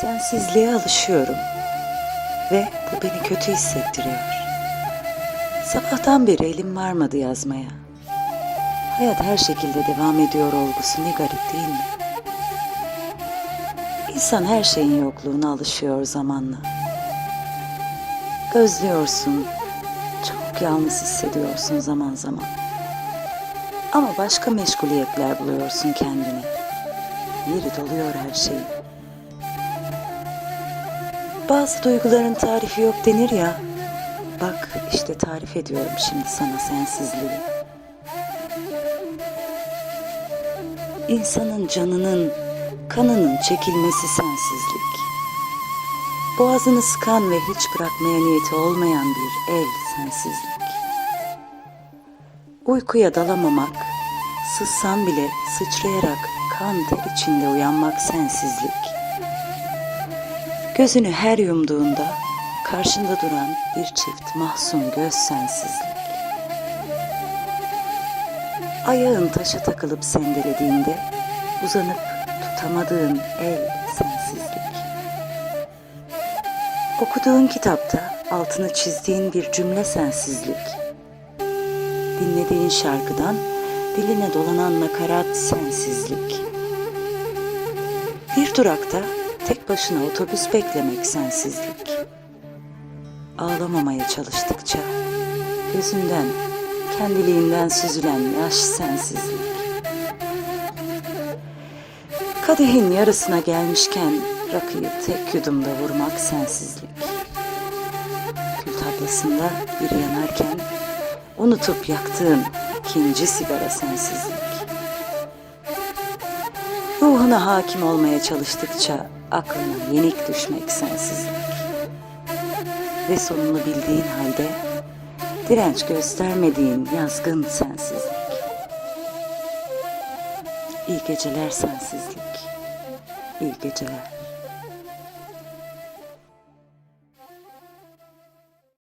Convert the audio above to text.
Sensizliğe alışıyorum ve bu beni kötü hissettiriyor. Sabahtan beri elim varmadı yazmaya. Hayat her şekilde devam ediyor olgusu ne garip değil mi? İnsan her şeyin yokluğuna alışıyor zamanla. Özlüyorsun, çok yalnız hissediyorsun zaman zaman. Ama başka meşguliyetler buluyorsun kendine. Yeri doluyor her şeyin. Bazı duyguların tarifi yok denir ya. Bak işte tarif ediyorum şimdi sana sensizliği. İnsanın canının, kanının çekilmesi sensizlik. Boğazını sıkan ve hiç bırakmaya niyeti olmayan bir el sensizlik. Uykuya dalamamak, sızsan bile sıçrayarak kan ter içinde uyanmak sensizlik. Gözünü her yumduğunda karşında duran bir çift mahzun göz sensizlik. Ayağın taşa takılıp sendelediğinde uzanıp tutamadığın el sensizlik. Okuduğun kitapta altını çizdiğin bir cümle sensizlik. Dinlediğin şarkıdan diline dolanan nakarat sensizlik. Bir durakta tek başına otobüs beklemek sensizlik. Ağlamamaya çalıştıkça gözünden kendiliğinden süzülen yaş sensizlik. Kadehin yarısına gelmişken rakıyı tek yudumda vurmak sensizlik. Kül tablasında biri yanarken unutup yaktığın ikinci sigara sensizlik. Ruhuna hakim olmaya çalıştıkça aklına yenik düşmek sensizlik. Ve sonunu bildiğin halde direnç göstermediğin yazgın sensizlik. İyi geceler sensizlik. İyi geceler.